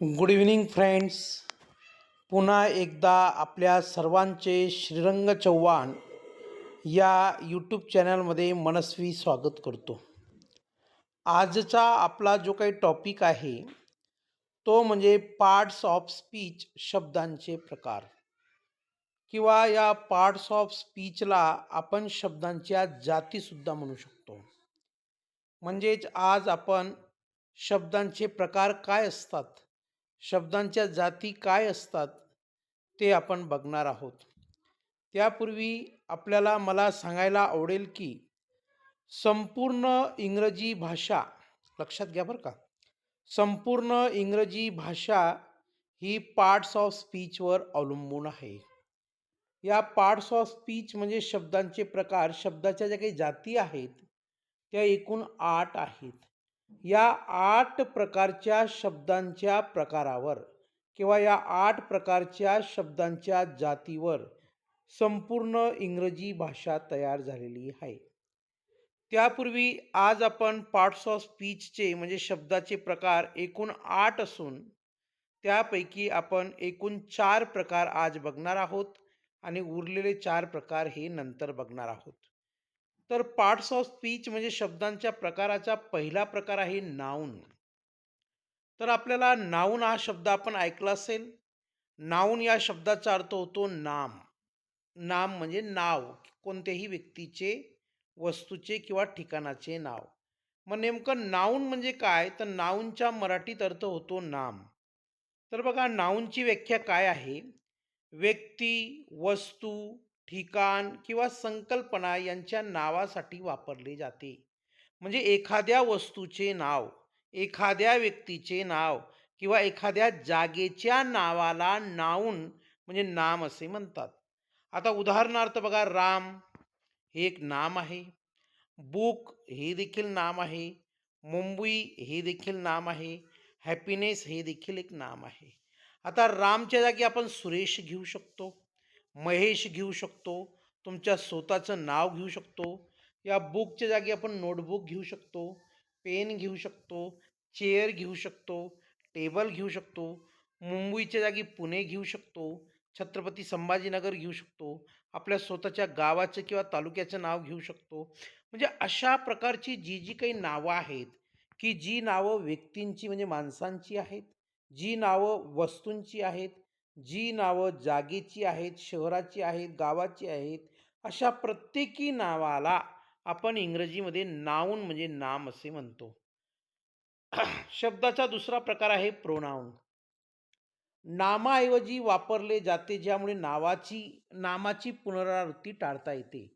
Good evening friends पुन्हा एकदा आपल्या सर्वांचे श्रीरंग चव्हाण या यूट्यूब चॅनलमध्ये मनस्वी स्वागत करतो. आजचा आपला जो काही टॉपिक आहे तो म्हणजे पार्ट्स ऑफ स्पीच शब्दांचे प्रकार. किंवा या पार्ट्स ऑफ स्पीचला आपण शब्दांच्या जातीसुद्धा म्हणू शकतो. म्हणजेच आज आपण शब्दांचे प्रकार काय असतात शब्दांच्या जाती काय असतात ते आपण बघणार आहोत. त्यापूर्वी आपल्याला मला सांगायला आवडेल की संपूर्ण इंग्रजी भाषा लक्षात घ्या बरं का संपूर्ण इंग्रजी भाषा ही पार्ट्स ऑफ स्पीचवर अवलंबून आहे. या पार्ट्स ऑफ स्पीच म्हणजे शब्दांचे प्रकार शब्दाच्या ज्या काही जाती आहेत त्या एकूण आठ आहेत. या आठ प्रकारच्या शब्दांच्या प्रकारावर किंवा या आठ प्रकारच्या शब्दांच्या जातीवर संपूर्ण इंग्रजी भाषा तयार झालेली आहे. त्यापूर्वी आज आपण पार्ट्स ऑफ स्पीचचे म्हणजे शब्दाचे प्रकार एकूण आठ असून त्यापैकी आपण एकूण चार प्रकार आज बघणार आहोत आणि उरलेले चार प्रकार हे नंतर बघणार आहोत. तर पार्ट्स ऑफ स्पीच म्हणजे शब्दांच्या प्रकाराचा पहिला प्रकार आहे नाऊन. तर आपल्याला नाऊन हा शब्द आपण ऐकला असेल. नाऊन या शब्दाचा अर्थ होतो नाम. नाम म्हणजे नाव कोणत्याही व्यक्तीचे वस्तूचे किंवा ठिकाणाचे नाव. मग नेमकं नाऊन म्हणजे काय? तर नाऊनच्या मराठीत अर्थ होतो नाम. तर बघा नाऊनची व्याख्या काय आहे? व्यक्ती वस्तू ठिकाण किंवा संकल्पना यांच्या नावासाठी वापरले जाते. म्हणजे एखाद्या वस्तूचे नाव एखाद्या व्यक्तीचे नाव किंवा एखाद्या जागेच्या नावाला नाऊन म्हणजे नाम असे म्हणतात. आता उदाहरणार्थ बघा राम हे एक नाम आहे. बुक हे देखील नाम आहे. मुंबई हे देखील नाम आहे. हॅपीनेस हे देखील एक नाम आहे. आता रामच्या जागी आपण सुरेश घेऊ शकतो. महेश घेऊ शकतो तुमच्या स्वतःचं नाव घेऊ शकतो या बुकच्या जागी आपण नोटबुक घेऊ शकतो पेन घेऊ शकतो चेअर घेऊ शकतो टेबल घेऊ शकतो मुंबईच्या जागी पुणे घेऊ शकतो छत्रपती संभाजीनगर घेऊ शकतो आपल्या स्वतःच्या गावाचं किंवा तालुक्याचं नाव घेऊ शकतो. म्हणजे अशा प्रकारची जी जी काही नावं आहेत की जी नावं व्यक्तींची म्हणजे माणसांची आहेत जी नावं वस्तूंची आहेत जी नावं जागेची आहेत शहराची आहेत गावाची आहेत अशा प्रत्येकी नावाला आपण इंग्रजीमध्ये नाऊन म्हणजे नाम असे म्हणतो. शब्दाचा दुसरा प्रकार आहे प्रोनाऊन नामाऐवजी वापरले जाते ज्यामुळे नावाची नामाची पुनरावृत्ती टाळता येते.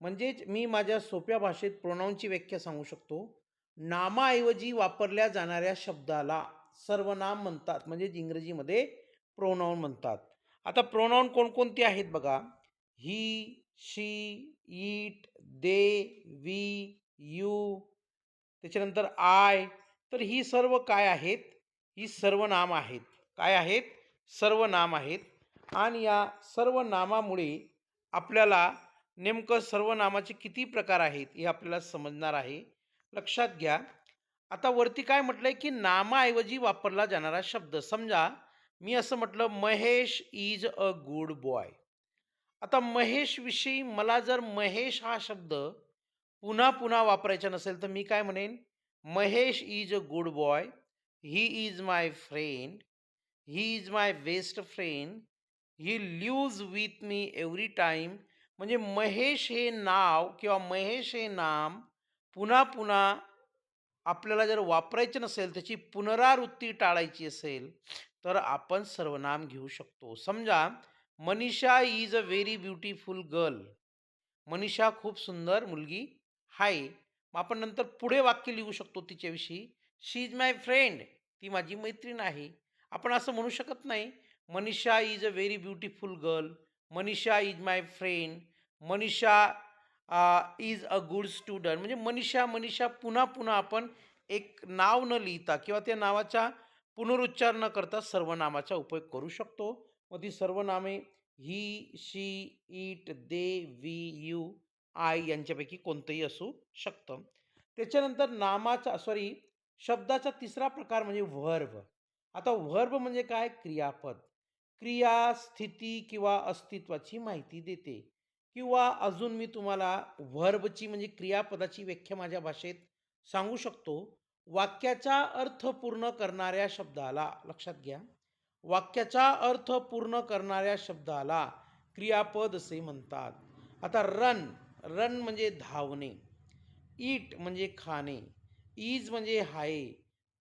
म्हणजेच मी माझ्या सोप्या भाषेत प्रोनाऊनची व्याख्या सांगू शकतो. नामाऐवजी वापरल्या जाणाऱ्या शब्दाला सर्वनाम म्हणतात म्हणजेच इंग्रजीमध्ये प्रोनाऊन म्हणतात. आता प्रोनाऊन कोणकोणती आहेत बघा. He she it they we you त्याच्यानंतर आय. तर ही सर्व काय आहेत? ही सर्व नाम आहेत. काय आहेत? सर्व नाम आहेत. आणि या सर्व नामामुळे आपल्याला नेमकं सर्वनामाचे किती प्रकार आहेत हे आपल्याला समजणार आहे. लक्षात घ्या. आता वरती काय म्हटलं आहे की नामाऐवजी वापरला जाणारा शब्द. समजा मी असं म्हटलं Mahesh is a good boy. आता महेशविषयी मला जर महेश हा शब्द पुन्हा पुन्हा वापरायचा नसेल तर मी काय म्हणेन? Mahesh is a good boy. He is my friend. He is my best friend. He lives with me every time म्हणजे महेश हे नाव किंवा महेश हे नाम पुन्हा पुन्हा आपल्याला जर वापरायचं नसेल त्याची पुनरावृत्ती टाळायची असेल तर आपण सर्वनाम घेऊ शकतो. समजा Manisha is a very beautiful girl Manisha खूप सुंदर मुलगी आहे. मग आपण नंतर पुढे वाक्य लिहू शकतो तिच्याविषयी. शी इज माय फ्रेंड ती माझी मैत्रीण आहे. आपण असं म्हणू शकत नाही. Manisha is a very beautiful girl Manisha is my friend Manisha is a good student म्हणजे मनीषा मनीषा पुन्हा पुन्हा आपण एक नाव न लिहिता किंवा त्या नावाचा पुनरुच्चार न करता सर्वनामाचा उपयोग करू शकतो. मग ती सर्वनामे he she it they we you I यांच्यापैकी कोणतंही असू शकतं. त्याच्यानंतर नामाचा सॉरी शब्दाचा तिसरा प्रकार म्हणजे व्हर्व आता व्हर्ब म्हणजे काय? क्रियापद. क्रिया स्थिती किंवा अस्तित्वाची माहिती देते. किंवा अजून मी तुम्हाला व्हर्बची म्हणजे क्रियापदाची व्याख्या माझ्या भाषेत सांगू शकतो. वाक्याचा अर्थ पूर्ण करणाऱ्या शब्दाला लक्षात घ्या. वाक्याचा अर्थ पूर्ण करणाऱ्या शब्दाला क्रियापद असे म्हणतात. आता रन रन म्हणजे धावणे. ईट म्हणजे खाणे. ईज म्हणजे हाय.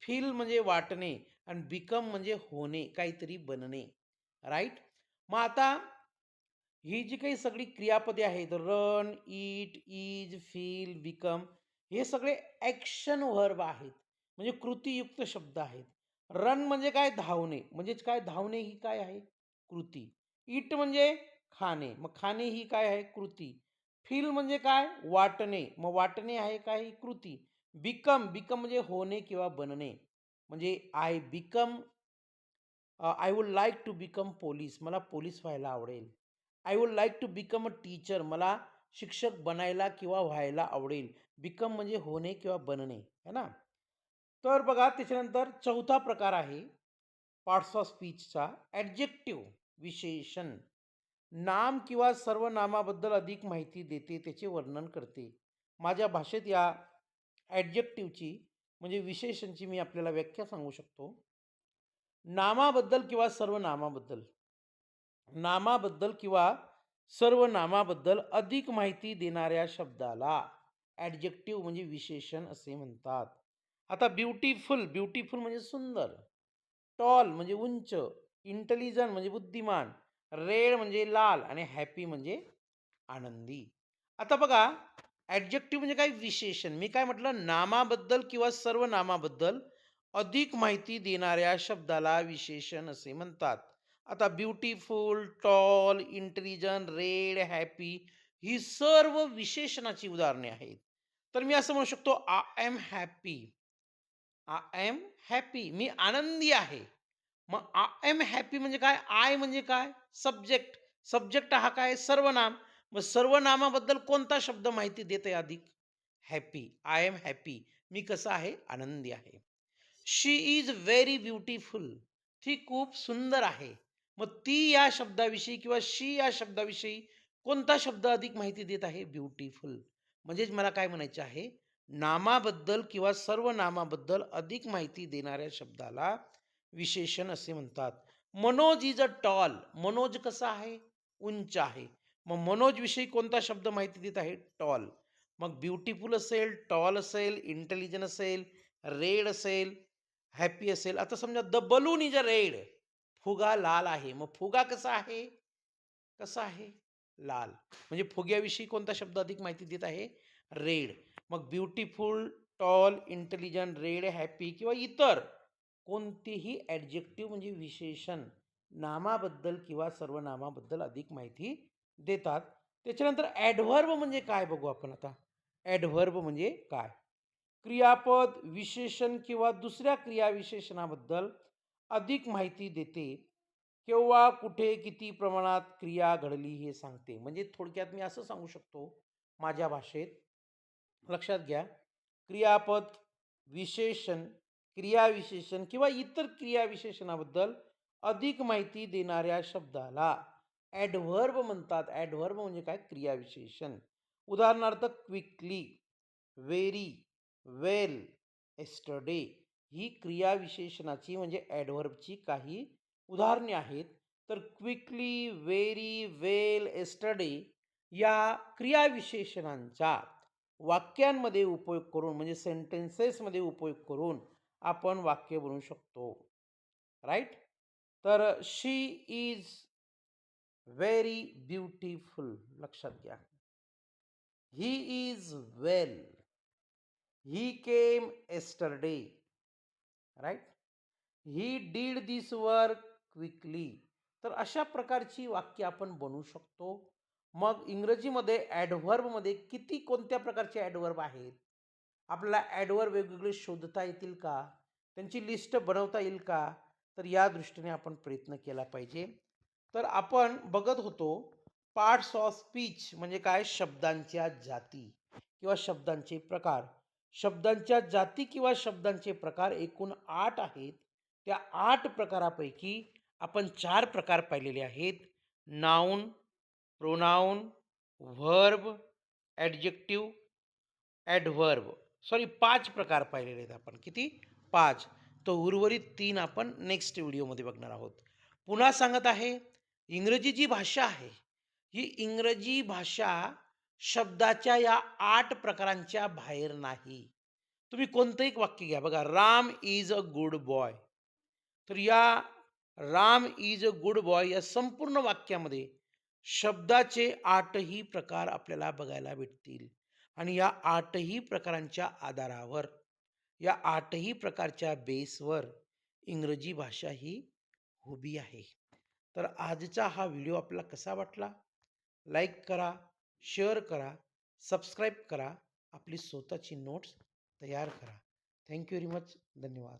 फील म्हणजे वाटणे. आणि बिकम म्हणजे होणे काहीतरी बनणे. राईट मग आता ही जी काही सगळी क्रियापदे आहेत run eat is feel become हे सगळे ॲक्शन व्हर्ब आहेत. म्हणजे कृतीयुक्त शब्द आहेत. रन म्हणजे काय? धावणे. म्हणजेच काय? धावणे ही काय आहे? कृती. इट म्हणजे खाणे. मग खाणे ही काय आहे? कृती. फील म्हणजे काय? वाटणे. मग वाटणे आहे काय? ही कृती. बिकम बिकम म्हणजे होणे किंवा बनणे. म्हणजे I become I would like to become police मला पोलीस व्हायला आवडेल. I would like to become a teacher मला शिक्षक बनायला किंवा व्हायला आवडेल. बिकम म्हणजे होणे किंवा बनणे है ना? तर बघा त्याच्यानंतर चौथा प्रकार आहे. पार्ट्स ऑफ स्पीचचा ॲडजेक्टिव्ह विशेषण. नाम किंवा सर्वनामाबद्दल अधिक माहिती देते त्याचे वर्णन करते. माझ्या भाषेत या ॲडजेक्टिव्हची म्हणजे विशेषणची मी आपल्याला व्याख्या सांगू शकतो. नामाबद्दल किंवा सर्वनामाबद्दल नामाबद्दल किंवा सर्वनामाबद्दल अधिक माहिती देणाऱ्या शब्दाला ॲडजेक्टिव्ह म्हणजे विशेषण असे म्हणतात. आता ब्युटिफुल ब्युटिफुल म्हणजे सुंदर टॉल म्हणजे उंच इंटेलिजंट म्हणजे बुद्धिमान रेड म्हणजे लाल आणि हॅपी म्हणजे आनंदी. आता बघा ॲडजेक्टिव्ह म्हणजे काय विशेषण? मी काय म्हटलं? नामाबद्दल किंवा सर्व नामाबद्दल अधिक माहिती देणाऱ्या शब्दाला विशेषण असे म्हणतात. आता beautiful tall intelligent red happy ही सर्व विशेषणाची उदाहरणे आहेत. तर मी असं म्हणू शकतो I am happy I am happy मी आनंदी आहे. मग आय एम हॅपी म्हणजे काय? आय म्हणजे काय? सब्जेक्ट सब्जेक्ट हा काय? सर्वनाम. मग सर्वनामाबद्दल कोणता शब्द माहिती देते अधिक हॅपी आय एम हॅपी मी कसं आहे? आनंदी आहे. शी इज व्हेरी ब्युटिफुल ती खूप सुंदर आहे. मग ती या शब्दाविषयी किंवा शी या शब्दाविषयी कोणता शब्द अधिक माहिती देत आहे? ब्युटिफुल. म्हणजेच मला काय म्हणायचे आहे? नामाबद्दल किंवा सर्व नामाबद्दल अधिक माहिती देणाऱ्या शब्दाला विशेषण असे म्हणतात. Manoj is a tall. Manoj कसा आहे? उंच आहे. मग मनोज विषयी कोणता शब्द माहिती देत आहे? टॉल. मग ब्युटिफुल असेल टॉल असेल इंटेलिजंट असेल रेड असेल हॅपी असेल. आता समजा the balloon is a red. फुगा लाल आहे. मग फुगा कसा आहे? कसा आहे? लाल. म्हणजे फुग्याविषयी कोणता शब्द अधिक माहिती देत आहे? रेड. मग beautiful tall intelligent red happy किंवा इतर कोणतेही ॲडजेक्टिव्ह म्हणजे विशेषण नामाबद्दल किंवा सर्वनामाबद्दल अधिक माहिती देतात. त्याच्यानंतर ॲडव्हर्ब म्हणजे काय बघू आपण आता? ॲडव्हर्ब म्हणजे काय? क्रियापद विशेषण किंवा दुसऱ्या क्रियाविशेषणाबद्दल अधिक माहिती देते केव्हा कुठे किती प्रमाणात क्रिया घडली हे सांगते. म्हणजे थोडक्यात मी असं सांगू शकतो माझ्या भाषेत. लक्षात घ्या क्रियापद विशेषण क्रियाविशेषण किंवा इतर क्रियाविशेषणाबद्दल अधिक माहिती देणाऱ्या शब्दाला ॲडव्हर्ब म्हणतात. ॲडव्हर्ब म्हणजे काय? क्रियाविशेषण उदाहरणार्थ क्विकली व्हेरी वेल एस्टरडे ही क्रियाविशेषणाची म्हणजे ॲडव्हर्बची काही उदाहरणे आहेत. तर क्विकली व्हेरी वेल एस्टरडे या क्रियाविशेषणांचा वाक्यांमध्ये उपयोग करून म्हणजे सेंटेन्सेसमध्ये उपयोग करून आपण वाक्य बनवू शकतो. राईट? तर शी इज व्हेरी ब्युटिफुल लक्षात घ्या. He is well. He came yesterday. Right? He did this work quickly. तर अशा प्रकारची वाक्य आपण बनवू शकतो. मग इंग्रजीमध्ये ॲडव्हर्बमध्ये किती कोणत्या प्रकारचे ॲडव्हर्ब आहेत? आपल्याला ॲडव्हर्ब वेगवेगळे शोधता येतील का? त्यांची लिस्ट बनवता येईल का? तर या दृष्टीने आपण प्रयत्न केला पाहिजे. तर आपण बघत होतो पार्ट्स ऑफ स्पीच म्हणजे काय? शब्दांच्या जाती किंवा शब्दांचे प्रकार. शब्दांच्या जाती किंवा शब्दांचे प्रकार एकूण आठ आहेत. त्या आठ प्रकारापैकी आपण चार प्रकार पाहिलेले आहेत. Noun pronoun verb adjective adverb sorry पाच प्रकार पाहिलेले आहेत आपण. किती? पाच. तो उर्वरित तीन आपण नेक्स्ट व्हिडिओमध्ये बघणार आहोत. पुन्हा सांगत आहे इंग्रजी जी भाषा आहे ही इंग्रजी भाषा शब्दाच्या या आठ प्रकारांच्या बाहेर नाही. तुम्ही कोणतं एक वाक्य घ्या. बघा Ram is a good boy. तर या Ram is a good boy या संपूर्ण वाक्यामध्ये शब्दाचे आठही प्रकार आपल्याला बघायला भेटतील. आणि या आठही प्रकारांच्या आधारावर या आठही प्रकारच्या बेसवर इंग्रजी भाषा ही उभी आहे. तर आजचा हा व्हिडिओ आपल्याला कसा वाटला? लाईक करा. शेअर करा सबस्क्राईब करा आपली स्वतःची नोट्स तयार करा. Thank you very much. धन्यवाद.